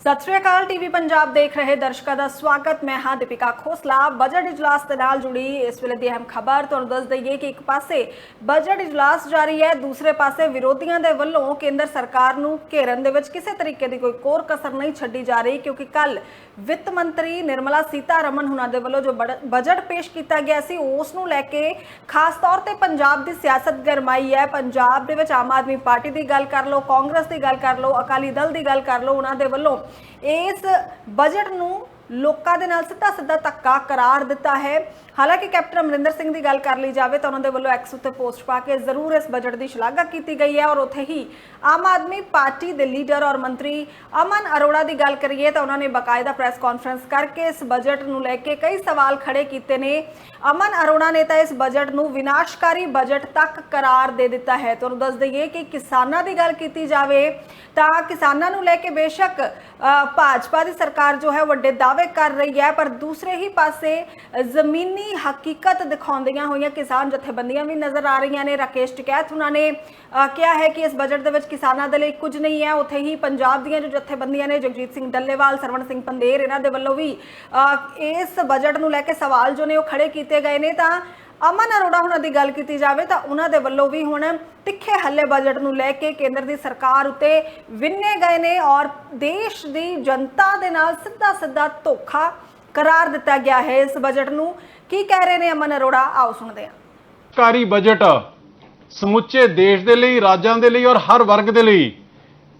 ਸਤਿ ਸ਼੍ਰੀ ਅਕਾਲ, ਟੀਵੀ ਪੰਜਾਬ ਦੇਖ ਰਹੇ ਦਰਸ਼ਕਾਂ ਦਾ ਸਵਾਗਤ। ਮੈਂ ਹਾਂ ਦੀਪਿਕਾ ਖੋਸਲਾ। ਬਜਟ ਇਜਲਾਸ ਦੇ ਨਾਲ ਜੁੜੀ ਇਸ ਵੇਲੇ ਦੀ ਅਹਿਮ ਖਬਰ, ਤੁਹਾਨੂੰ ਦੱਸ ਦਈਏ ਕਿ ਇੱਕ ਪਾਸੇ ਬਜਟ ਇਜਲਾਸ ਜਾਰੀ ਹੈ, ਦੂਸਰੇ ਪਾਸੇ ਵਿਰੋਧੀਆਂ ਦੇ ਵੱਲੋਂ ਕੇਂਦਰ ਸਰਕਾਰ ਨੂੰ ਘੇਰਨ ਦੇ ਵਿੱਚ ਕਿਸੇ ਤਰੀਕੇ ਦੀ ਕੋਈ ਕੋਰ ਕਸਰ ਨਹੀਂ ਛੱਡੀ ਜਾ ਰਹੀ, ਕਿਉਂਕਿ ਕੱਲ ਵਿੱਤ ਮੰਤਰੀ ਨਿਰਮਲਾ ਸੀਤਾਰਮਨ ਹੁਣਾਂ ਦੇ ਵੱਲੋਂ ਜੋ ਬੜ- ਬਜਟ ਪੇਸ਼ ਕੀਤਾ ਗਿਆ ਸੀ, ਉਸ ਨੂੰ ਲੈ ਕੇ ਖਾਸ ਤੌਰ ਤੇ ਪੰਜਾਬ ਦੀ ਸਿਆਸਤ ਗਰਮਾਈ ਹੈ। ਪੰਜਾਬ ਦੇ ਵਿੱਚ ਆਮ ਆਦਮੀ ਪਾਰਟੀ ਦੀ ਗੱਲ ਕਰ ਲਓ, ਕਾਂਗਰਸ ਦੀ ਗੱਲ ਕਰ ਲਓ, ਅਕਾਲੀ ਦਲ ਦੀ ਗੱਲ ਕਰ ਲਓ, ਉਹਨਾਂ ਦੇ ਵੱਲੋਂ ਇਸ ਬਜਟ ਨੂੰ ਲੋਕਾਂ ਦੇ ਨਾਲ ਸਿੱਧਾ ਸਿੱਧਾ ਧੱਕਾ ਕਰਾਰ ਦਿੱਤਾ ਹੈ। ਹਾਲਾਂਕਿ ਕੈਪਟਨ ਅਮਰਿੰਦਰ ਸਿੰਘ ਦੀ ਗੱਲ ਕਰ ਲਈ ਜਾਵੇ ਤਾਂ ਉਹਨਾਂ ਦੇ ਵੱਲੋਂ ਐਕਸ ਉੱਤੇ ਪੋਸਟ ਪਾ ਕੇ ਜ਼ਰੂਰ ਇਸ ਬਜਟ ਦੀ ਸ਼ਲਾਘਾ ਕੀਤੀ ਗਈ ਹੈ ਔਰ ਉੱਥੇ ਹੀ ਆਮ ਆਦਮੀ ਪਾਰਟੀ ਦੇ ਲੀਡਰ ਔਰ ਮੰਤਰੀ ਅਮਨ ਅਰੋੜਾ ਦੀ ਗੱਲ ਕਰੀਏ ਤਾਂ ਉਹਨਾਂ ਨੇ ਬਕਾਇਦਾ ਪ੍ਰੈਸ ਕਾਨਫਰੰਸ ਕਰਕੇ ਇਸ ਬਜਟ ਨੂੰ ਲੈ ਕੇ ਕਈ ਸਵਾਲ ਖੜੇ ਕੀਤੇ ਨੇ। ਅਮਨ ਅਰੋੜਾ ਨੇ ਤਾਂ ਇਸ ਬਜਟ ਨੂੰ ਵਿਨਾਸ਼ਕਾਰੀ ਬਜਟ ਤੱਕ ਕਰਾਰ ਦੇ ਦਿੱਤਾ ਹੈ। ਤੁਹਾਨੂੰ ਦੱਸ ਦਈਏ ਕਿ ਕਿਸਾਨਾਂ ਦੀ ਗੱਲ ਕੀਤੀ ਜਾਵੇ ਤਾਂ ਕਿਸਾਨਾਂ ਨੂੰ ਲੈ ਕੇ ਬੇਸ਼ੱਕ ਭਾਜਪਾ ਦੀ ਸਰਕਾਰ ਜੋ ਹੈ ਵੱਡੇ ਦਾਅਵੇ ਕਰ ਰਹੀ ਹੈ, ਪਰ ਦੂਸਰੇ ਹੀ ਪਾਸੇ ਜ਼ਮੀਨੀ ਹਕੀਕਤ ਦਿਖਾਉਂਦੀਆਂ ਹੋਈਆਂ ਕਿਸਾਨ ਜਥੇਬੰਦੀਆਂ ਵੀ ਨਜ਼ਰ ਆ ਰਹੀਆਂ ਨੇ। ਰਾਕੇਸ਼ ਟਿਕੈਤ ਉਹਨਾਂ ਨੇ ਕਿਹਾ ਹੈ ਕਿ ਇਸ ਬਜਟ ਦੇ ਵਿੱਚ ਕਿਸਾਨਾਂ ਦੇ ਲਈ ਕੁਝ ਨਹੀਂ ਹੈ। ਉੱਥੇ ਹੀ ਪੰਜਾਬ ਦੀਆਂ ਜੋ ਜਥੇਬੰਦੀਆਂ ਨੇ, ਜਗਜੀਤ ਸਿੰਘ ਡੱਲੇਵਾਲ, ਸਰਵਣ ਸਿੰਘ ਪੰਦੇਰ, ਇਹਨਾਂ ਦੇ ਵੱਲੋਂ ਵੀ ਇਸ ਬਜਟ ਨੂੰ ਲੈ ਕੇ ਸਵਾਲ ਜੋ ਨੇ ਉਹ ਖੜੇ ਕੀਤੇ ਗਏ ਨੇ ਤਾਂ ਅਮਨ ਅਰੋੜਾ ਹੁਣਾਂ ਦੀ ਗੱਲ ਕੀਤੀ ਜਾਵੇ ਤਾਂ ਉਹਨਾਂ ਦੇ ਵੱਲੋਂ ਵੀ ਹੁਣ ਤਿੱਖੇ ਹੱਲੇ ਬਜਟ ਨੂੰ ਲੈ ਕੇ ਕੇਂਦਰ ਦੀ ਸਰਕਾਰ ਉੱਤੇ ਵਿੰਨੇ ਗਏ ਨੇ ਔਰ ਦੇਸ਼ ਦੀ ਜਨਤਾ ਦੇ ਨਾਲ ਸਿੱਧਾ ਸਿੱਧਾ ਧੋਖਾ ਕਰਾਰ ਦਿੱਤਾ ਗਿਆ ਹੈ ਇਸ ਬਜਟ ਨੂੰ। ਕੀ ਕਹਿ ਰਹੇ ਨੇ ਅਮਨ ਅਰੋੜਾ? ਆਓ ਸੁਣਦੇ ਹਾਂ। ਸਰਕਾਰੀ ਬਜਟ ਸਮੁੱਚੇ ਦੇਸ਼ ਦੇ ਲਈ, ਰਾਜਾਂ ਦੇ ਲਈ ਔਰ ਹਰ ਵਰਗ ਦੇ ਲਈ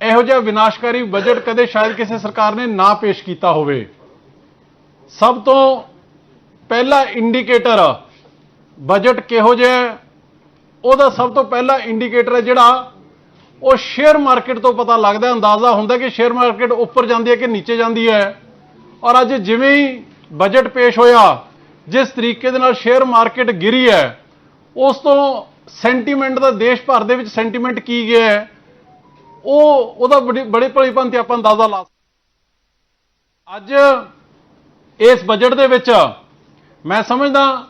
ਇਹੋ ਜਿਹਾ ਵਿਨਾਸ਼ਕਾਰੀ ਬਜਟ ਕਦੇ ਸ਼ਾਇਦ ਕਿਸੇ ਸਰਕਾਰ ਨੇ ਨਾ ਪੇਸ਼ ਕੀਤਾ ਹੋਵੇ। ਸਭ ਤੋਂ ਪਹਿਲਾ ਇੰਡੀਕੇਟਰ ਬਜਟ ਕਿਹੋ ਜਿਹਾ ਹੈ, ਉਹਦਾ ਸਭ ਤੋਂ ਪਹਿਲਾ ਇੰਡੀਕੇਟਰ ਹੈ ਜਿਹੜਾ ਉਹ ਸ਼ੇਅਰ ਮਾਰਕੀਟ ਤੋਂ ਪਤਾ ਲੱਗਦਾ ਅੰਦਾਜ਼ਾ ਹੁੰਦਾ ਕਿ ਸ਼ੇਅਰ ਮਾਰਕੀਟ ਉੱਪਰ ਜਾਂਦੀ ਹੈ ਕਿ ਨੀਚੇ ਜਾਂਦੀ ਹੈ। ਔਰ ਅੱਜ ਜਿਵੇਂ ਹੀ ਬਜਟ ਪੇਸ਼ ਹੋਇਆ ਜਿਸ ਤਰੀਕੇ ਦੇ ਨਾਲ ਸ਼ੇਅਰ ਮਾਰਕੀਟ ਗਿਰੀ ਹੈ ਉਸ ਤੋਂ ਸੈਂਟੀਮੈਂਟ ਦਾ ਦੇਸ਼ ਭਰ ਦੇ ਵਿੱਚ ਸੈਂਟੀਮੈਂਟ ਕੀ ਗਿਆ ਹੈ ਉਹ ਉਹਦਾ ਬੜੀ ਬੜੇ ਭਲੀਪਨ ਤੇ ਆਪਾਂ ਅੰਦਾਜ਼ਾ ਲਾ ਸਕਦੇ ਅੱਜ ਇਸ ਬਜਟ ਦੇ ਵਿੱਚ ਮੈਂ ਸਮਝਦਾ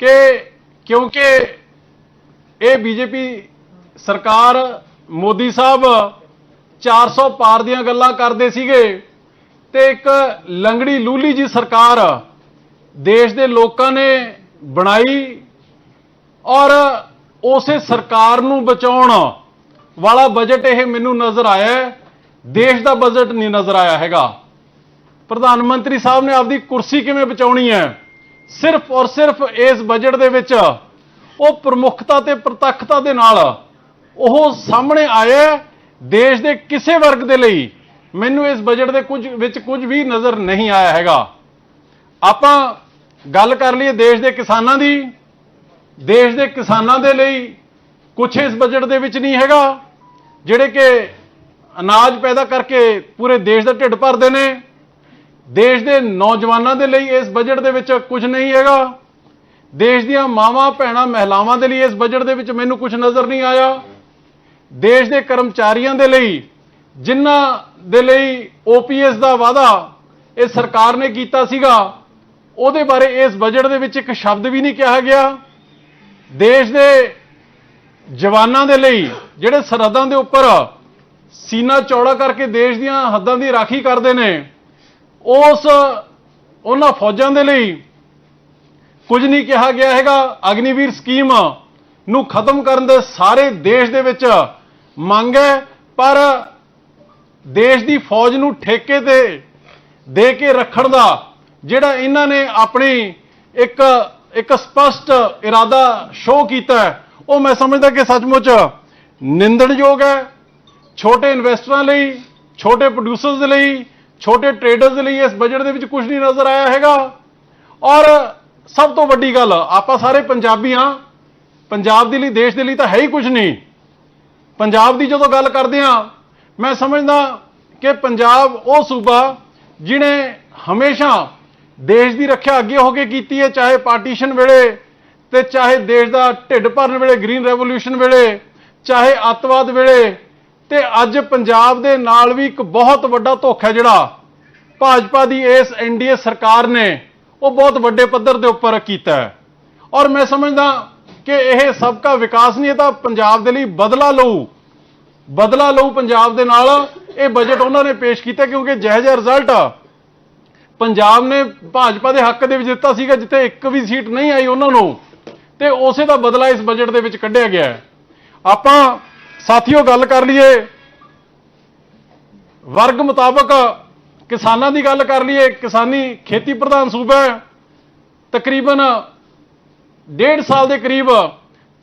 ਕਿ ਕਿਉਂਕਿ ਇਹ ਬੀਜੇਪੀ ਸਰਕਾਰ ਮੋਦੀ ਸਾਹਿਬ 400 ਪਾਰ ਦੀਆਂ ਗੱਲਾਂ ਕਰਦੇ ਸੀਗੇ ਤੇ ਇੱਕ ਲੰਗੜੀ ਲੂਲੀ ਜੀ ਸਰਕਾਰ ਦੇਸ਼ ਦੇ ਲੋਕਾਂ ਨੇ ਬਣਾਈ ਔਰ ਉਸੇ ਸਰਕਾਰ ਨੂੰ ਬਚਾਉਣ ਵਾਲਾ ਬਜਟ ਇਹ ਮੈਨੂੰ ਨਜ਼ਰ ਆਇਆ ਦੇਸ਼ ਦਾ ਬਜਟ ਨਹੀਂ ਨਜ਼ਰ ਆਇਆ ਹੈਗਾ। ਪ੍ਰਧਾਨ ਮੰਤਰੀ ਸਾਹਿਬ ਨੇ ਆਪਦੀ ਕੁਰਸੀ ਕਿਵੇਂ ਬਚਾਉਣੀ ਹੈ? ਸਿਰਫ ਔਰ ਸਿਰਫ ਇਸ ਬਜਟ ਦੇ ਵਿੱਚ ਉਹ ਪ੍ਰਮੁੱਖਤਾ ਤੇ ਪ੍ਰਤੱਖਤਾ ਦੇ ਨਾਲ ਉਹ ਸਾਹਮਣੇ ਆਇਆ ਦੇਸ਼ ਦੇ ਕਿਸੇ ਵਰਗ ਦੇ ਲਈ। ਮੈਨੂੰ ਇਸ ਬਜਟ ਦੇ ਕੁਝ ਵਿੱਚ ਕੁਝ ਵੀ ਨਜ਼ਰ ਨਹੀਂ ਆਇਆ ਹੈਗਾ। ਆਪਾਂ ਗੱਲ ਕਰ ਲਈਏ ਦੇਸ਼ ਦੇ ਕਿਸਾਨਾਂ ਦੀ। ਦੇਸ਼ ਦੇ ਕਿਸਾਨਾਂ ਦੇ ਲਈ ਕੁਝ ਇਸ ਬਜਟ ਦੇ ਵਿੱਚ ਨਹੀਂ ਹੈਗਾ, ਜਿਹੜੇ ਕਿ ਅਨਾਜ ਪੈਦਾ ਕਰਕੇ ਪੂਰੇ ਦੇਸ਼ ਦਾ ਢਿੱਡ ਭਰਦੇ ਨੇ। ਦੇਸ਼ ਦੇ ਨੌਜਵਾਨਾਂ ਦੇ ਲਈ ਇਸ ਬਜਟ ਦੇ ਵਿੱਚ ਕੁਝ ਨਹੀਂ ਹੈਗਾ। ਦੇਸ਼ ਦੀਆਂ ਮਾਵਾਂ, ਭੈਣਾਂ, ਮਹਿਲਾਵਾਂ ਦੇ ਲਈ ਇਸ ਬਜਟ ਦੇ ਵਿੱਚ ਮੈਨੂੰ ਕੁਝ ਨਜ਼ਰ ਨਹੀਂ ਆਇਆ। ਦੇਸ਼ ਦੇ ਕਰਮਚਾਰੀਆਂ ਦੇ ਲਈ, ਜਿਨ੍ਹਾਂ ਦੇ ਲਈ ਓਪੀਐਸ ਦਾ ਵਾਅਦਾ ਇਹ ਸਰਕਾਰ ਨੇ ਕੀਤਾ ਸੀਗਾ, ਉਹਦੇ ਬਾਰੇ ਇਸ ਬਜਟ ਦੇ ਵਿੱਚ ਇੱਕ ਸ਼ਬਦ ਵੀ ਨਹੀਂ ਕਿਹਾ ਗਿਆ। ਦੇਸ਼ ਦੇ ਜਵਾਨਾਂ ਦੇ ਲਈ, ਜਿਹੜੇ ਸਰਹੱਦਾਂ ਦੇ ਉੱਪਰ ਸੀਨਾ ਚੌੜਾ ਕਰਕੇ ਦੇਸ਼ ਦੀਆਂ ਹੱਦਾਂ ਦੀ ਰਾਖੀ ਕਰਦੇ ਨੇ ਉਸ, ਉਹਨਾਂ ਫੌਜਾਂ ਦੇ ਲਈ ਕੁਝ ਨਹੀਂ ਕਿਹਾ ਗਿਆ ਹੈਗਾ। ਅਗਨੀਵੀਰ ਸਕੀਮ ਨੂੰ ਖਤਮ ਕਰਨ ਦੇ ਸਾਰੇ ਦੇਸ਼ ਦੇ ਵਿੱਚ ਮੰਗ ਹੈ, ਪਰ ਦੇਸ਼ ਦੀ ਫੌਜ ਨੂੰ ਠੇਕੇ ਤੇ ਦੇ ਕੇ ਰੱਖਣ ਦਾ, ਜਿਹੜਾ ਇਹਨਾਂ ਨੇ ਆਪਣੀ ਇੱਕ ਇੱਕ ਸਪਸ਼ਟ ਇਰਾਦਾ ਸ਼ੋਅ ਕੀਤਾ ਉਹ ਮੈਂ ਸਮਝਦਾ ਕਿ ਸੱਚਮੁੱਚ ਨਿੰਦਣਯੋਗ ਹੈ। ਛੋਟੇ ਇਨਵੈਸਟਰਾਂ ਲਈ, ਛੋਟੇ ਪ੍ਰੋਡਿਊਸਰਸ ਦੇ ਲਈ ਛੋਟੇ ਟ੍ਰੇਡਰਸ ਦੇ ਲਈ ਇਸ ਬਜਟ ਦੇ ਵਿੱਚ ਕੁਝ ਨਹੀਂ ਨਜ਼ਰ ਆਇਆ ਹੈਗਾ। ਔਰ ਸਭ ਤੋਂ ਵੱਡੀ ਗੱਲ, ਆਪਾਂ ਸਾਰੇ ਪੰਜਾਬੀ ਹਾਂ। ਪੰਜਾਬ ਦੇ ਲਈ, ਦੇਸ਼ ਦੇ ਲਈ ਤਾਂ ਹੈ ਹੀ ਕੁਝ ਨਹੀਂ। ਪੰਜਾਬ ਦੀ ਜਦੋਂ ਗੱਲ ਕਰਦੇ ਹਾਂ, ਮੈਂ ਸਮਝਦਾ ਕਿ ਪੰਜਾਬ ਉਹ ਸੂਬਾ ਜਿਨੇ ਹਮੇਸ਼ਾ ਦੇਸ਼ ਦੀ ਰੱਖਿਆ ਅੱਗੇ ਹੋ ਕੇ ਕੀਤੀ ਹੈ, ਚਾਹੇ ਪਾਰਟੀਸ਼ਨ ਵੇਲੇ ਤੇ ਚਾਹੇ ਦੇਸ਼ ਦਾ ਢਿੱਡ ਭਰਨ ਵੇਲੇ ਗ੍ਰੀਨ ਰੈਵੋਲੂਸ਼ਨ ਵੇਲੇ, ਚਾਹੇ ਅੱਤਵਾਦ ਵੇਲੇ ਤੇ ਅੱਜ ਪੰਜਾਬ ਦੇ ਨਾਲ ਵੀ ਇੱਕ ਬਹੁਤ ਵੱਡਾ ਧੋਖਾ ਜਿਹੜਾ ਭਾਜਪਾ ਦੀ ਇਸ ਐਨਡੀਏ ਸਰਕਾਰ ਨੇ ਉਹ ਬਹੁਤ ਵੱਡੇ ਪੱਧਰ ਦੇ ਉੱਪਰ ਕੀਤਾ ਹੈ। ਔਰ ਮੈਂ ਸਮਝਦਾ ਕਿ ਇਹ ਸਭ ਸਬਕਾ ਵਿਕਾਸ ਨਹੀਂ, ਇਹ ਤਾਂ ਪੰਜਾਬ ਦੇ ਲਈ ਬਦਲਾ ਲਊ। ਬਦਲਾ ਲਊ ਪੰਜਾਬ ਦੇ ਨਾਲ। ਇਹ ਬਜਟ ਉਹਨਾਂ ਨੇ ਪੇਸ਼ ਕੀਤਾ ਕਿਉਂਕਿ ਜਿਹੋ ਜਿਹਾ ਰਿਜ਼ਲਟ ਪੰਜਾਬ ਨੇ ਭਾਜਪਾ ਦੇ ਹੱਕ ਦੇ ਵਿੱਚ ਦਿੱਤਾ ਸੀਗਾ, ਜਿੱਥੇ ਇੱਕ ਵੀ ਸੀਟ ਨਹੀਂ ਆਈ ਉਹਨਾਂ ਨੂੰ। ਤੇ ਉਸੇ ਦਾ ਬਦਲਾ ਇਸ ਬਜਟ ਦੇ ਵਿੱਚ ਕੱਢਿਆ ਗਿਆ ਆਪਾਂ ਸਾਥੀਓ, ਗੱਲ ਕਰ ਲਈਏ। ਵਰਗ ਮੁਤਾਬਕ ਕਿਸਾਨਾਂ ਦੀ ਗੱਲ ਕਰ ਲਈਏ। ਕਿਸਾਨੀ ਖੇਤੀ ਪ੍ਰਧਾਨ ਸੂਬਾ ਹੈ। ਤਕਰੀਬਨ ਡੇਢ ਸਾਲ ਦੇ ਕਰੀਬ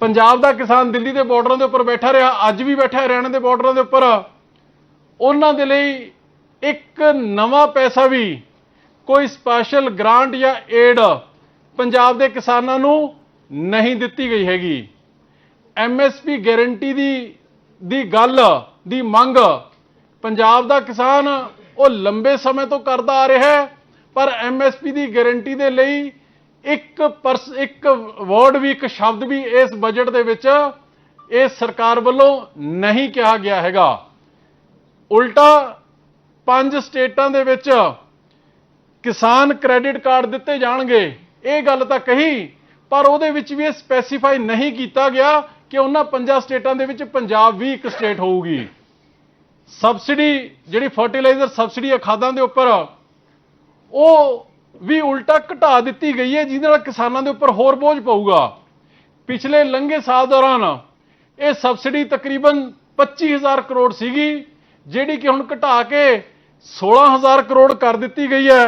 ਪੰਜਾਬ ਦਾ ਕਿਸਾਨ ਦਿੱਲੀ ਦੇ ਬਾਰਡਰਾਂ ਦੇ ਉੱਪਰ ਬੈਠਾ ਰਿਹਾ। ਅੱਜ ਵੀ ਬੈਠਾ ਹੈ ਹਰਿਆਣਾ ਦੇ ਬਾਰਡਰਾਂ ਦੇ ਉੱਪਰ। ਉਹਨਾਂ ਦੇ ਲਈ ਇੱਕ ਨਵਾਂ ਪੈਸਾ ਵੀ, ਕੋਈ ਸਪੈਸ਼ਲ ਗ੍ਰਾਂਟ ਜਾਂ ਏਡ ਪੰਜਾਬ ਦੇ ਕਿਸਾਨਾਂ ਨੂੰ ਨਹੀਂ ਦਿੱਤੀ ਗਈ ਹੈਗੀ। ਐਮਐਸਪੀ ਗਾਰੰਟੀ ਦੀ ਦੀ ਗੱਲ, ਦੀ ਮੰਗ। ਪੰਜਾਬ ਦਾ ਕਿਸਾਨ ਉਹ ਲੰਬੇ ਸਮੇਂ ਤੋਂ ਕਰਦਾ ਆ ਰਿਹਾ ਹੈ, ਪਰ ਐਮਐਸਪੀ ਦੀ ਗਾਰੰਟੀ ਦੇ ਲਈ ਇੱਕ ਪਰਸ, ਇੱਕ ਵਰਡ ਵੀ, ਇੱਕ ਸ਼ਬਦ ਵੀ ਇਸ ਬਜਟ ਦੇ ਵਿੱਚ ਇਸ ਸਰਕਾਰ ਵੱਲੋਂ ਨਹੀਂ ਕਿਹਾ ਗਿਆ ਹੈਗਾ। ਉਲਟਾ ਪੰਜ ਸਟੇਟਾਂ ਦੇ ਵਿੱਚ ਕਿਸਾਨ ਕ੍ਰੈਡਿਟ ਕਾਰਡ ਦਿੱਤੇ ਜਾਣਗੇ, ਇਹ ਗੱਲ ਤਾਂ ਕਹੀ, ਪਰ ਉਹਦੇ ਵਿੱਚ ਵੀ ਇਹ ਸਪੈਸੀਫਾਈ ਨਹੀਂ ਕੀਤਾ ਗਿਆ ਕਿ ਉਹਨਾਂ ਪੰਜਾਂ ਸਟੇਟਾਂ ਦੇ ਵਿੱਚ ਪੰਜਾਬ ਵੀ ਇੱਕ ਸਟੇਟ ਹੋਊਗੀ। ਸਬਸਿਡੀ, ਜਿਹੜੀ ਫਰਟੀਲਾਈਜ਼ਰ ਸਬਸਿਡੀ ਹੈ ਖਾਦਾਂ ਦੇ ਉੱਪਰ, ਉਹ ਵੀ ਉਲਟਾ ਘਟਾ ਦਿੱਤੀ ਗਈ ਹੈ, ਜਿਹਦੇ ਨਾਲ ਕਿਸਾਨਾਂ ਦੇ ਉੱਪਰ ਹੋਰ ਬੋਝ ਪਊਗਾ। ਪਿਛਲੇ ਲੰਘੇ ਸਾਲ ਦੌਰਾਨ ਇਹ ਸਬਸਿਡੀ ਤਕਰੀਬਨ 25000 ਕਰੋੜ ਸੀਗੀ, ਜਿਹੜੀ ਕਿ ਹੁਣ ਘਟਾ ਕੇ 16000 ਕਰੋੜ ਕਰ ਦਿੱਤੀ ਗਈ ਹੈ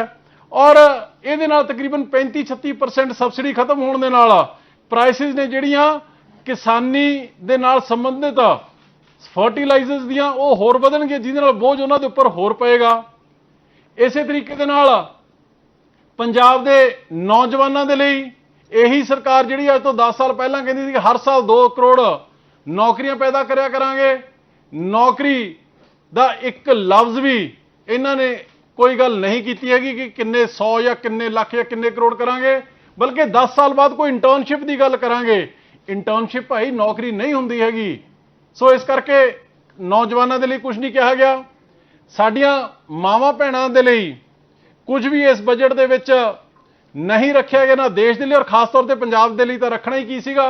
ਔਰ ਇਹਦੇ ਨਾਲ ਤਕਰੀਬਨ 35-36% ਸਬਸਿਡੀ ਖਤਮ ਹੋਣ ਦੇ ਨਾਲ ਪ੍ਰਾਈਸਿਸ ਨੇ ਜਿਹੜੀਆਂ ਕਿਸਾਨੀ ਦੇ ਨਾਲ ਸੰਬੰਧਿਤ ਫਰਟੀਲਾਈਜ਼ਰਸ ਦੀਆਂ ਉਹ ਹੋਰ ਵਧਣਗੇ ਜਿਹਦੇ ਨਾਲ ਬੋਝ ਉਹਨਾਂ ਦੇ ਉੱਪਰ ਹੋਰ ਪਏਗਾ। ਇਸੇ ਤਰੀਕੇ ਦੇ ਨਾਲ ਪੰਜਾਬ ਦੇ ਨੌਜਵਾਨਾਂ ਦੇ ਲਈ ਇਹੀ ਸਰਕਾਰ ਜਿਹੜੀ ਅੱਜ ਤੋਂ 10 ਸਾਲ ਪਹਿਲਾਂ ਕਹਿੰਦੀ ਸੀ ਕਿ ਹਰ ਸਾਲ 2 ਕਰੋੜ ਨੌਕਰੀਆਂ ਪੈਦਾ ਕਰਿਆ ਕਰਾਂਗੇ। ਨੌਕਰੀ ਦਾ ਇੱਕ ਲਫ਼ਜ਼ ਵੀ ਇਹਨਾਂ ਨੇ ਕੋਈ ਗੱਲ ਨਹੀਂ ਕੀਤੀ ਹੈਗੀ ਕਿ ਕਿੰਨੇ 100 ਜਾਂ ਕਿੰਨੇ ਲੱਖ ਜਾਂ ਕਿੰਨੇ ਕਰੋੜ ਕਰਾਂਗੇ, ਬਲਕਿ 10 ਸਾਲ ਬਾਅਦ ਕੋਈ ਇੰਟਰਨਸ਼ਿਪ ਦੀ ਗੱਲ ਕਰਾਂਗੇ। ਇੰਟਰਨਸ਼ਿਪ ਭਾਈ ਨੌਕਰੀ ਨਹੀਂ ਹੁੰਦੀ ਹੈਗੀ। ਸੋ ਇਸ ਕਰਕੇ ਨੌਜਵਾਨਾਂ ਦੇ ਲਈ ਕੁਝ ਨਹੀਂ ਕਿਹਾ ਗਿਆ। ਸਾਡੀਆਂ ਮਾਵਾਂ ਭੈਣਾਂ ਦੇ ਲਈ ਕੁਝ ਵੀ ਇਸ ਬਜਟ ਦੇ ਵਿੱਚ ਨਹੀਂ ਰੱਖਿਆ ਗਿਆ, ਨਾ ਦੇਸ਼ ਦੇ ਲਈ ਔਰ ਖਾਸ ਤੌਰ ਤੇ ਪੰਜਾਬ ਦੇ ਲਈ ਤਾਂ ਰੱਖਣਾ ਹੀ ਕੀ ਸੀਗਾ?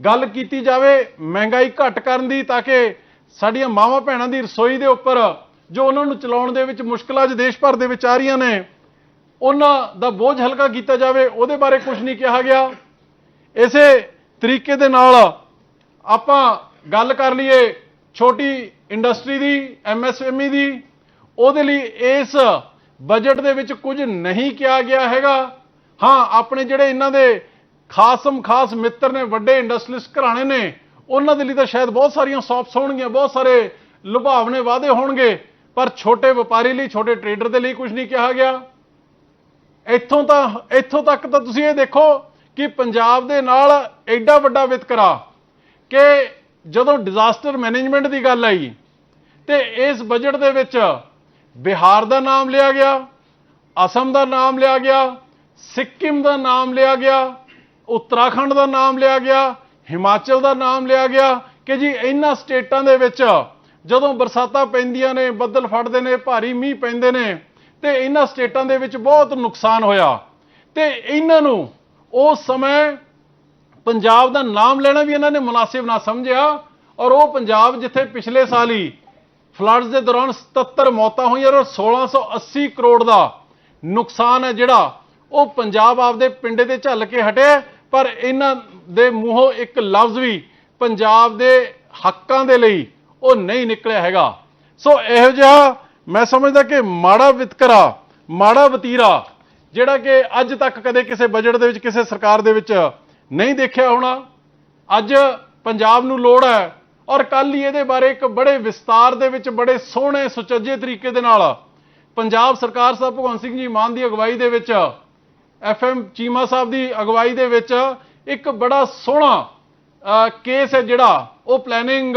ਗੱਲ ਕੀਤੀ ਜਾਵੇ ਮਹਿੰਗਾਈ ਘਟ ਕਰਨ ਦੀ ਤਾਂ ਕਿ ਸਾਡੀਆਂ ਮਾਵਾਂ ਭੈਣਾਂ ਦੀ ਰਸੋਈ ਦੇ ਉੱਪਰ ਜੋ ਉਹਨਾਂ ਨੂੰ ਚਲਾਉਣ ਦੇ ਵਿੱਚ ਮੁਸ਼ਕਲਾਂ ਅੱਜ ਦੇਸ਼ ਭਰ ਦੇ ਵਿੱਚ ਆ ਰਹੀਆਂ ਨੇ, ਉਹਨਾਂ ਦਾ ਬੋਝ ਹਲਕਾ ਕੀਤਾ ਜਾਵੇ, ਉਹਦੇ ਬਾਰੇ ਕੁਝ ਨਹੀਂ ਕਿਹਾ ਗਿਆ। ਇਸੇ ਤਰੀਕੇ ਦੇ ਨਾਲ ਆਪਾਂ ਗੱਲ ਕਰ ਲਈਏ ਛੋਟੀ ਇੰਡਸਟਰੀ ਦੀ ਐਮਐਸਐਮਈ ਦੀ। ਉਹਦੇ ਲਈ ਇਸ ਬਜਟ ਦੇ ਵਿੱਚ ਕੁਝ ਨਹੀਂ ਕਿਹਾ ਗਿਆ ਹੈਗਾ। ਹਾਂ, ਆਪਣੇ ਜਿਹੜੇ ਇਹਨਾਂ ਦੇ ਖਾਸਮ ਖਾਸ ਮਿੱਤਰ ਨੇ, ਵੱਡੇ ਇੰਡਸਟਰੀਲਿਸਟ ਘਰਾਣੇ ਨੇ, ਉਹਨਾਂ ਦੇ ਲਈ ਤਾਂ ਸ਼ਾਇਦ ਬਹੁਤ ਸਾਰੀਆਂ ਸੌਪਸ ਹੋਣਗੀਆਂ, ਬਹੁਤ ਸਾਰੇ ਲੁਭਾਵਨੇ ਵਾਅਦੇ ਹੋਣਗੇ, ਪਰ ਛੋਟੇ ਵਪਾਰੀ ਲਈ, ਛੋਟੇ ਟਰੇਡਰ ਦੇ ਲਈ ਕੁਝ ਨਹੀਂ ਕਿਹਾ ਗਿਆ। ਇੱਥੋਂ ਤਾਂ, ਇੱਥੋਂ ਤੱਕ ਤਾਂ ਤੁਸੀਂ ਇਹ ਦੇਖੋ ਕਿ ਪੰਜਾਬ ਦੇ ਨਾਲ ਐਡਾ ਵੱਡਾ ਵਿਤਕਰਾ ਕਿ ਜਦੋਂ ਡਿਜ਼ਾਸਟਰ ਮੈਨੇਜਮੈਂਟ ਦੀ ਗੱਲ ਆਈ ਤੇ ਇਸ ਬਜਟ ਦੇ ਵਿੱਚ ਬਿਹਾਰ ਦਾ ਨਾਮ ਲਿਆ ਗਿਆ, ਅਸਮ ਦਾ ਨਾਮ ਲਿਆ ਗਿਆ, ਸਿੱਕਿਮ ਦਾ ਨਾਮ ਲਿਆ ਗਿਆ, ਉੱਤਰਾਖੰਡ ਦਾ ਨਾਮ ਲਿਆ ਗਿਆ, ਹਿਮਾਚਲ ਦਾ ਨਾਮ ਲਿਆ ਗਿਆ ਕਿ ਜੀ ਇਹਨਾਂ ਸਟੇਟਾਂ ਦੇ ਵਿੱਚ ਜਦੋਂ ਬਰਸਾਤਾਂ ਪੈਂਦੀਆਂ ਨੇ, ਬੱਦਲ ਫੜਦੇ ਨੇ, ਭਾਰੀ ਮੀਂਹ ਪੈਂਦੇ ਨੇ ਤੇ ਇਹਨਾਂ ਸਟੇਟਾਂ ਦੇ ਵਿੱਚ ਬਹੁਤ ਨੁਕਸਾਨ ਹੋਇਆ ਤੇ ਇਹਨਾਂ ਨੂੰ ਉਸ ਸਮੇਂ ਪੰਜਾਬ ਦਾ ਨਾਮ ਲੈਣਾ ਵੀ ਇਹਨਾਂ ਨੇ ਮੁਨਾਸਿਬ ਨਾ ਸਮਝਿਆ ਔਰ ਉਹ ਪੰਜਾਬ ਜਿੱਥੇ ਪਿਛਲੇ ਸਾਲ ਹੀ ਫਲੱਡਸ ਦੇ ਦੌਰਾਨ 77 ਮੌਤਾਂ ਹੋਈਆਂ ਔਰ 1680 ਕਰੋੜ ਦਾ ਨੁਕਸਾਨ ਹੈ ਜਿਹੜਾ, ਉਹ ਪੰਜਾਬ ਆਪਦੇ ਪਿੰਡੇ ਤੇ ਝੱਲ ਕੇ ਹਟਿਆ ਪਰ ਇਹਨਾਂ ਦੇ ਮੂੰਹੋਂ ਇੱਕ ਲਫ਼ਜ਼ ਵੀ ਪੰਜਾਬ ਦੇ ਹੱਕਾਂ ਦੇ ਲਈ ਉਹ ਨਹੀਂ ਨਿਕਲਿਆ ਹੈਗਾ। ਸੋ ਇਹੋ ਜਿਹਾ ਮੈਂ ਸਮਝਦਾ ਕਿ ਮਾੜਾ ਵਿਤਕਰਾ, ਮਾੜਾ ਵਤੀਰਾ ਜਿਹੜਾ ਕਿ ਅੱਜ ਤੱਕ ਕਦੇ ਕਿਸੇ ਬਜਟ ਦੇ ਵਿੱਚ, ਕਿਸੇ ਸਰਕਾਰ ਦੇ ਵਿੱਚ ਨਹੀਂ ਦੇਖਿਆ ਹੋਣਾ। ਅੱਜ ਪੰਜਾਬ ਨੂੰ ਲੋੜ ਹੈ ਔਰ ਕੱਲ ਹੀ ਇਹਦੇ ਬਾਰੇ ਇੱਕ ਬੜੇ ਵਿਸਤਾਰ ਦੇ ਵਿੱਚ, ਬੜੇ ਸੋਹਣੇ, ਸੁਚੱਜੇ ਤਰੀਕੇ ਦੇ ਨਾਲ ਪੰਜਾਬ ਸਰਕਾਰ ਸਾਹਿਬ ਭਗਵੰਤ ਸਿੰਘ ਜੀ ਮਾਨ ਦੀ ਅਗਵਾਈ ਦੇ ਵਿੱਚ, ਐਫਐਮ ਚੀਮਾ ਸਾਹਿਬ ਦੀ ਅਗਵਾਈ ਦੇ ਵਿੱਚ ਇੱਕ ਬੜਾ ਸੋਹਣਾ ਕੇਸ ਹੈ ਜਿਹੜਾ। ਉਹ ਪਲੈਨਿੰਗ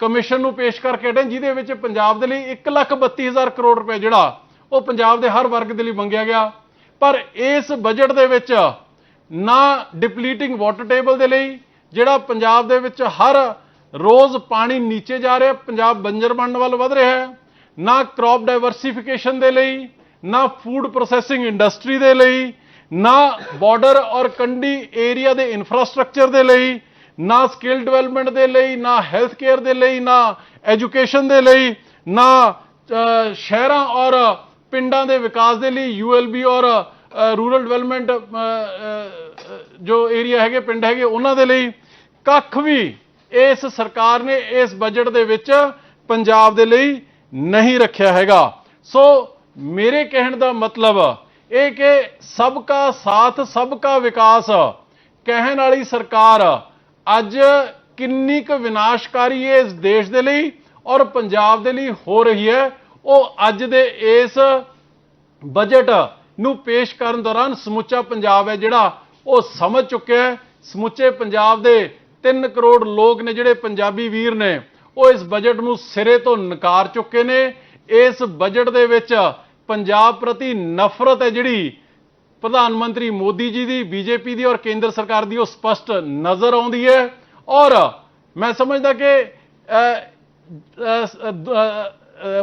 ਕਮਿਸ਼ਨ ਨੂੰ ਪੇਸ਼ ਕਰਕੇ ਹਟੇ, ਜਿਹਦੇ ਵਿੱਚ ਪੰਜਾਬ ਦੇ ਲਈ 132000 ਕਰੋੜ ਰੁਪਏ ਜਿਹੜਾ, ਉਹ ਪੰਜਾਬ ਦੇ ਹਰ ਵਰਗ ਦੇ ਲਈ ਮੰਗਿਆ ਗਿਆ। ਪਰ ਇਸ ਬਜਟ ਦੇ ਵਿੱਚ ਨਾ ਡਿਪਲੀਟਿੰਗ ਵਾਟਰ ਟੇਬਲ ਦੇ ਲਈ, ਜਿਹੜਾ ਪੰਜਾਬ ਦੇ ਵਿੱਚ ਹਰ ਰੋਜ਼ ਪਾਣੀ ਨੀਚੇ ਜਾ ਰਿਹਾ, ਪੰਜਾਬ ਬੰਜਰ ਬਣਨ ਵੱਲ ਵਧ ਰਿਹਾ ਹੈ, ਨਾ ਕ੍ਰੌਪ ਡਾਈਵਰਸਿਫਿਕੇਸ਼ਨ ਦੇ ਲਈ, ਨਾ ਫੂਡ ਪ੍ਰੋਸੈਸਿੰਗ ਇੰਡਸਟਰੀ ਦੇ ਲਈ, ਨਾ ਬਾਰਡਰ ਔਰ ਕੰਡੀ ਏਰੀਆ ਦੇ ਇਨਫਰਾਸਟ੍ਰਕਚਰ ਦੇ ਲਈ, ਨਾ ਸਕਿੱਲ ਡਿਵੈਲਪਮੈਂਟ ਦੇ ਲਈ, ਨਾ ਹੈਲਥ ਕੇਅਰ ਦੇ ਲਈ, ਨਾ ਐਜੂਕੇਸ਼ਨ ਦੇ ਲਈ, ਨਾ ਸ਼ਹਿਰਾਂ ਔਰ ਪਿੰਡਾਂ ਦੇ ਵਿਕਾਸ ਦੇ ਲਈ ਯੂਐਲਬੀ ਔਰ ਰੂਰਲ ਡਿਵੈਲਪਮੈਂਟ ਜੋ ਏਰੀਆ ਹੈਗੇ, ਪਿੰਡ ਹੈਗੇ, ਉਹਨਾਂ ਦੇ ਲਈ ਕੱਖ ਵੀ ਇਸ ਸਰਕਾਰ ਨੇ ਇਸ ਬਜਟ ਦੇ ਵਿੱਚ ਪੰਜਾਬ ਦੇ ਲਈ ਨਹੀਂ ਰੱਖਿਆ ਹੈਗਾ। ਸੋ ਮੇਰੇ ਕਹਿਣ ਦਾ ਮਤਲਬ ਇਹ ਕਿ ਸਭ ਕਾ ਸਾਥ ਸਭ ਕਾ ਵਿਕਾਸ ਕਹਿਣ ਵਾਲੀ ਸਰਕਾਰ ਅੱਜ ਕਿੰਨੀ ਕੁ ਵਿਨਾਸ਼ਕਾਰੀ ਹੈ ਇਸ ਦੇਸ਼ ਦੇ ਲਈ ਔਰ ਪੰਜਾਬ ਦੇ ਲਈ ਹੋ ਰਹੀ ਹੈ। ਉਹ ਅੱਜ ਦੇ ਇਸ ਬਜਟ ਨੂੰ ਪੇਸ਼ ਕਰਨ ਦੌਰਾਨ ਸਮੁੱਚਾ ਪੰਜਾਬ ਹੈ ਜਿਹੜਾ ਉਹ ਸਮਝ ਚੁੱਕਿਆ ਹੈ। ਸਮੁੱਚੇ ਪੰਜਾਬ ਦੇ 3 ਕਰੋੜ ਲੋਕ ਨੇ ਜਿਹੜੇ ਪੰਜਾਬੀ ਵੀਰ ਨੇ, ਉਹ ਇਸ ਬਜਟ ਨੂੰ ਸਿਰੇ ਤੋਂ ਨਕਾਰ ਚੁੱਕੇ ਨੇ। ਇਸ ਬਜਟ ਦੇ ਵਿੱਚ ਪੰਜਾਬ ਪ੍ਰਤੀ ਨਫ਼ਰਤ ਹੈ ਜਿਹੜੀ ਪ੍ਰਧਾਨ ਮੰਤਰੀ ਮੋਦੀ ਜੀ ਦੀ, ਬੀਜੇਪੀ ਦੀ ਔਰ ਕੇਂਦਰ ਸਰਕਾਰ ਦੀ, ਉਹ ਸਪਸ਼ਟ ਨਜ਼ਰ ਆਉਂਦੀ ਹੈ। ਔਰ ਮੈਂ ਸਮਝਦਾ ਕਿ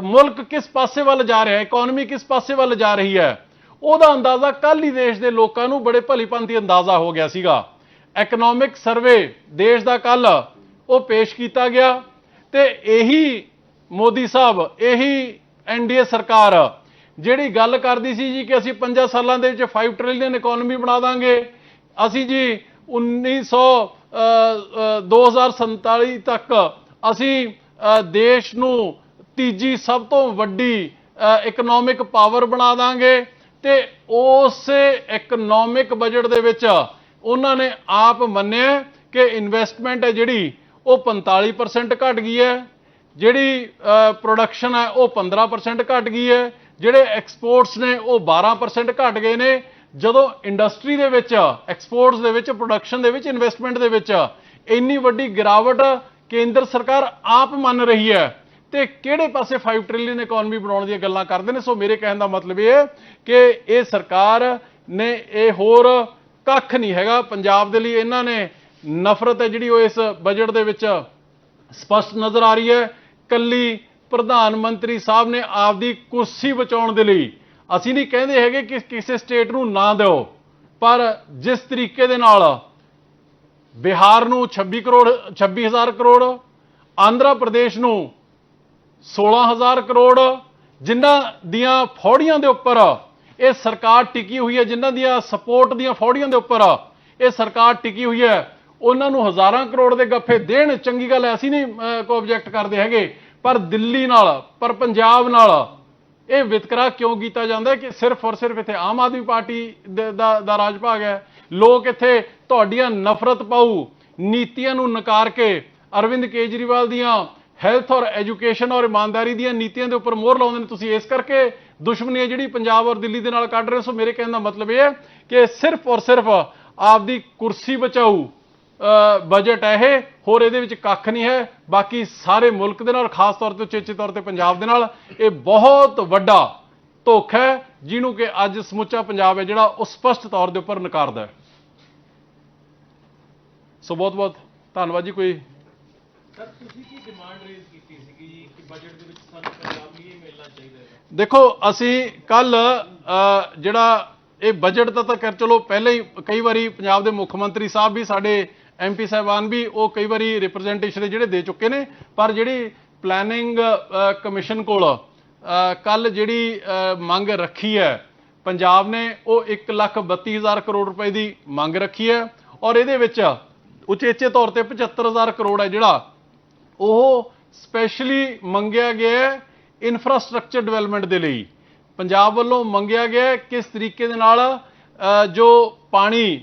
ਮੁਲਕ ਕਿਸ ਪਾਸੇ ਵੱਲ ਜਾ ਰਿਹਾ ਹੈ ਇਕਨੋਮੀ ਕਿਸ ਪਾਸੇ ਵੱਲ ਜਾ ਰਹੀ ਹੈ ਉਹਦਾ ਅੰਦਾਜ਼ਾ ਕੱਲ ਹੀ ਦੇਸ਼ ਦੇ ਲੋਕਾਂ ਨੂੰ ਬੜੇ ਭਲੀਭਾਂਤੀ ਅੰਦਾਜ਼ਾ ਹੋ ਗਿਆ ਸੀਗਾ। ਇਕਨੋਮਿਕ ਸਰਵੇ ਦੇਸ਼ ਦਾ ਕੱਲ ਉਹ ਪੇਸ਼ ਕੀਤਾ ਗਿਆ ਤੇ ਇਹੀ ਮੋਦੀ ਸਾਹਿਬ ਇਹੀ ਐਨਡੀਏ ਸਰਕਾਰ ਜਿਹੜੀ ਗੱਲ ਕਰਦੀ ਸੀ ਜੀ ਕਿ ਅਸੀਂ 5 ਸਾਲਾਂ ਦੇ ਵਿੱਚ 5 ਟ੍ਰਿਲੀਅਨ ਇਕਨੋਮੀ ਬਣਾ ਦਾਂਗੇ ਅਸੀਂ ਜੀ 1900 ਅ, ਅ, 2047 ਤੱਕ ਅਸੀਂ ਦੇਸ਼ ਨੂੰ ਤੀਜੀ ਸਭ ਤੋਂ ਵੱਡੀ ਇਕਨੋਮਿਕ ਪਾਵਰ ਬਣਾ ਦਾਂਗੇ। ਤੇ ਉਸ ਇਕਨੋਮਿਕ ਬਜਟ ਦੇ ਵਿੱਚ ਉਹਨਾਂ ਨੇ ਆਪ ਮੰਨਿਆ ਕਿ ਇਨਵੈਸਟਮੈਂਟ ਹੈ ਜਿਹੜੀ, ਉਹ 45% ਘਟ ਗਈ ਹੈ। ਜਿਹੜੀ ਪ੍ਰੋਡਕਸ਼ਨ ਹੈ, ਉਹ 15% ਘਟ ਗਈ ਹੈ। ਜਿਹੜੇ ਐਕਸਪੋਰਟਸ ਨੇ, ਉਹ 12% ਘਟ ਗਏ ਨੇ। ਜਦੋਂ ਇੰਡਸਟਰੀ ਦੇ ਵਿੱਚ ਐਕਸਪੋਰਟਸ ਦੇ ਵਿੱਚ ਪ੍ਰੋਡਕਸ਼ਨ ਦੇ ਵਿੱਚ ਇਨਵੈਸਟਮੈਂਟ ਦੇ ਵਿੱਚ ਇੰਨੀ ਵੱਡੀ ਗਿਰਾਵਟ ਕੇਂਦਰ ਸਰਕਾਰ ਆਪ ਮੰਨ ਰਹੀ ਹੈ। ਤੇ ਕਿਹੜੇ ਪਾਸੇ 5 ਟ੍ਰਿਲੀਅਨ ਇਕਨੋਮੀ ਬਣਾਉਣ ਦੀਆਂ ਗੱਲਾਂ ਕਰਦੇ ਨੇ? ਸੋ ਮੇਰੇ ਕਹਿਣ ਦਾ ਮਤਲਬ ਇਹ ਹੈ ਕਿ ਇਹ ਸਰਕਾਰ ਨੇ ਇਹ ਹੋਰ ਕੱਖ ਨਹੀਂ ਹੈਗਾ। ਪੰਜਾਬ ਦੇ ਲਈ ਇਹਨਾਂ ਨੇ ਨਫ਼ਰਤ ਹੈ ਜਿਹੜੀ ਉਹ ਇਸ ਬਜਟ ਦੇ ਵਿੱਚ ਸਪਸ਼ਟ ਨਜ਼ਰ ਆ ਰਹੀ ਹੈ। ਕੱਲੀ ਪ੍ਰਧਾਨ ਮੰਤਰੀ ਸਾਹਿਬ ਨੇ ਆਪਦੀ ਕੁਰਸੀ ਬਚਾਉਣ ਦੇ ਲਈ ਅਸੀਂ ਨਹੀਂ ਕਹਿੰਦੇ ਹੈਗੇ ਕਿ ਕਿਸੇ ਸਟੇਟ ਨੂੰ ਨਾ ਦਿਓ, ਪਰ ਜਿਸ ਤਰੀਕੇ ਦੇ ਨਾਲ ਬਿਹਾਰ ਨੂੰ 26 ਕਰੋੜ 26000 ਕਰੋੜ, ਆਂਧਰਾ ਪ੍ਰਦੇਸ਼ ਨੂੰ 16000 ਕਰੋੜ ਜਿਨ੍ਹਾਂ ਦੀਆਂ ਫੌੜੀਆਂ ਦੇ ਉੱਪਰ ਇਹ ਸਰਕਾਰ ਟਿਕੀ ਹੋਈ ਹੈ ਜਿਨ੍ਹਾਂ ਦੀਆਂ ਸਪੋਰਟ ਦੀਆਂ ਫੌੜੀਆਂ ਦੇ ਉੱਪਰ ਇਹ ਸਰਕਾਰ ਟਿਕੀ ਹੋਈ ਹੈ ਉਹਨਾਂ ਨੂੰ ਹਜ਼ਾਰਾਂ ਕਰੋੜ ਦੇ ਗੱਫੇ ਦੇਣ ਚੰਗੀ ਗੱਲ ਹੈ ਅਸੀਂ ਨਹੀਂ ਅਹ, ਕੋਈ ਆਬਜੈਕਟ ਕਰਦੇ ਹੈਗੇ। ਪਰ ਦਿੱਲੀ ਨਾਲ ਪਰ ਪੰਜਾਬ ਨਾਲ ਇਹ ਵਿਤਕਰਾ ਕਿਉਂ ਕੀਤਾ ਜਾਂਦਾ ਕਿ ਸਿਰਫ ਔਰ ਸਿਰਫ ਇੱਥੇ ਆਮ ਆਦਮੀ ਪਾਰਟੀ ਦਾ ਦਾ ਰਾਜ ਭਾਗ ਹੈ। ਲੋਕ ਇੱਥੇ ਤੁਹਾਡੀਆਂ ਨਫ਼ਰਤ ਪਾਊ ਨੀਤੀਆਂ ਨੂੰ ਨਕਾਰ ਕੇ ਅਰਵਿੰਦ ਕੇਜਰੀਵਾਲ ਦੀਆਂ ਹੈਲਥ ਔਰ ਐਜੂਕੇਸ਼ਨ ਔਰ ਇਮਾਨਦਾਰੀ ਦੀਆਂ ਨੀਤੀਆਂ ਦੇ ਉੱਪਰ ਮੋਹਰ ਲਾਉਂਦੇ ਨੇ ਤੁਸੀਂ। ਇਸ ਕਰਕੇ ਦੁਸ਼ਮਣੀ ਹੈ ਜਿਹੜੀ ਪੰਜਾਬ ਔਰ ਦਿੱਲੀ ਦੇ ਨਾਲ ਕੱਢ ਰਹੇ ਹੋ। ਸੋ ਮੇਰੇ ਕਹਿਣ ਦਾ ਮਤਲਬ ਇਹ ਹੈ ਕਿ ਸਿਰਫ ਔਰ ਸਿਰਫ ਆਪਦੀ ਕੁਰਸੀ ਬਚਾਊ ਬਜਟ ਹੈ ਇਹ, ਹੋਰ ਇਹਦੇ ਵਿੱਚ ਕੱਖ ਨਹੀਂ ਹੈ। ਬਾਕੀ ਸਾਰੇ ਮੁਲਕ ਦੇ ਨਾਲ, ਖਾਸ ਤੌਰ ਤੇ ਚੇਚੇ ਤੌਰ ਤੇ ਪੰਜਾਬ ਦੇ ਨਾਲ, ਇਹ ਬਹੁਤ ਵੱਡਾ ਧੋਖਾ ਹੈ, ਜਿਹਨੂੰ ਕਿ ਅੱਜ ਸਮੁੱਚਾ ਪੰਜਾਬ ਹੈ ਜਿਹੜਾ ਉਹ ਸਪਸ਼ਟ ਤੌਰ ਦੇ ਉੱਪਰ ਨਕਾਰਦਾ ਹੈ। ਸੋ ਬਹੁਤ ਬਹੁਤ ਧੰਨਵਾਦ ਜੀ, ਕੋਈ ਦੇਖੋ, ਅਸੀਂ ਕੱਲ ਜਿਹੜਾ ਇਹ ਬਜਟ ਦਾ ਤਾਂ ਕਰ ਚਲੋ ਪਹਿਲਾਂ ਹੀ ਕਈ ਵਾਰੀ ਪੰਜਾਬ ਦੇ ਮੁੱਖ ਮੰਤਰੀ ਸਾਹਿਬ ਵੀ ਸਾਡੇ ਐਮਪੀ ਸਾਹਿਬਾਨ ਵੀ ਉਹ ਕਈ ਵਾਰੀ ਰਿਪਰੈਜ਼ੈਂਟੇਸ਼ਨ ਜਿਹੜੇ ਦੇ ਚੁੱਕੇ ਨੇ, ਪਰ ਜਿਹੜੀ ਪਲੈਨਿੰਗ ਕਮਿਸ਼ਨ ਕੋਲ ਕੱਲ ਜਿਹੜੀ ਮੰਗ ਰੱਖੀ ਹੈ, ਪੰਜਾਬ ਨੇ ਉਹ 132000 ਕਰੋੜ ਰੁਪਏ ਦੀ ਮੰਗ ਰੱਖੀ ਹੈ ਔਰ ਇਹਦੇ ਵਿੱਚ ਉਚੇਚੇ ਤੌਰ ਤੇ 75000 ਕਰੋੜ ਹੈ ਜਿਹੜਾ ਉਹ ਸਪੈਸ਼ਲੀ ਮੰਗਿਆ ਗਿਆ ਹੈ ਇਨਫਰਾਸਟ੍ਰਕਚਰ ਡਿਵੈਲਪਮੈਂਟ ਦੇ ਲਈ। ਪੰਜਾਬ ਵੱਲੋਂ ਮੰਗਿਆ ਗਿਆ ਕਿਸ ਤਰੀਕੇ ਦੇ ਨਾਲ ਜੋ ਪਾਣੀ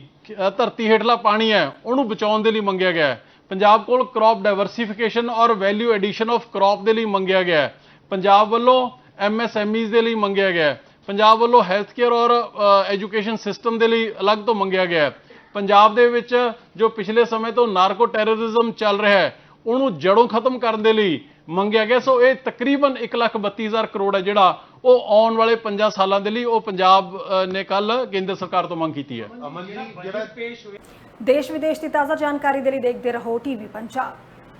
ਧਰਤੀ ਹੇਠਲਾ ਪਾਣੀ ਹੈ, ਉਹਨੂੰ ਬਚਾਉਣ ਦੇ ਲਈ ਮੰਗਿਆ ਗਿਆ ਪੰਜਾਬ ਕੋਲ ਕ੍ਰੌਪ ਡਾਈਵਰਸਿਫਿਕੇਸ਼ਨ ਔਰ ਵੈਲਿਊ ਐਡੀਸ਼ਨ ਆਫ ਕ੍ਰੌਪ ਦੇ ਲਈ ਮੰਗਿਆ ਗਿਆ ਪੰਜਾਬ ਵੱਲੋਂ ਐਮਐਸਐਮਈਜ਼ ਦੇ ਲਈ ਮੰਗਿਆ ਗਿਆ ਪੰਜਾਬ ਵੱਲੋਂ ਹੈਲਥ ਕੇਅਰ ਔਰ ਐਜੂਕੇਸ਼ਨ ਸਿਸਟਮ ਦੇ ਲਈ ਅਲੱਗ ਤੋਂ ਮੰਗਿਆ ਗਿਆ ਪੰਜਾਬ ਦੇ ਵਿੱਚ ਜੋ ਪਿਛਲੇ ਸਮੇਂ ਤੋਂ ਨਾਰਕੋ ਟੈਰਰਿਜ਼ਮ ਚੱਲ ਰਿਹਾ ਹੈ ਉਹਨੂੰ ਜੜੋਂ ਖਤਮ ਕਰਨ ਦੇ ਲਈ ਮੰਗਿਆ ਗਿਆ। ਸੋ ਇਹ ਤਕਰੀਬਨ 132000 ਕਰੋੜ ਹੈ ਜਿਹੜਾ ਉਹ ਆਉਣ ਵਾਲੇ 5 ਸਾਲਾਂ ਦੇ ਲਈ ਉਹ ਪੰਜਾਬ ਨੇ ਕੱਲ ਕੇਂਦਰ ਸਰਕਾਰ ਤੋਂ ਮੰਗ ਕੀਤੀ ਹੈ। ਅਮਨ ਜੀ ਜਿਹੜਾ ਪੇਸ਼ ਹੋਇਆ ਦੇਸ਼ ਵਿਦੇਸ਼ ਦੀ ਤਾਜ਼ਾ ਜਾਣਕਾਰੀ ਦੇ ਲਈ ਦੇਖਦੇ ਰਹੋ ਟੀਵੀ ਪੰਜਾਬ।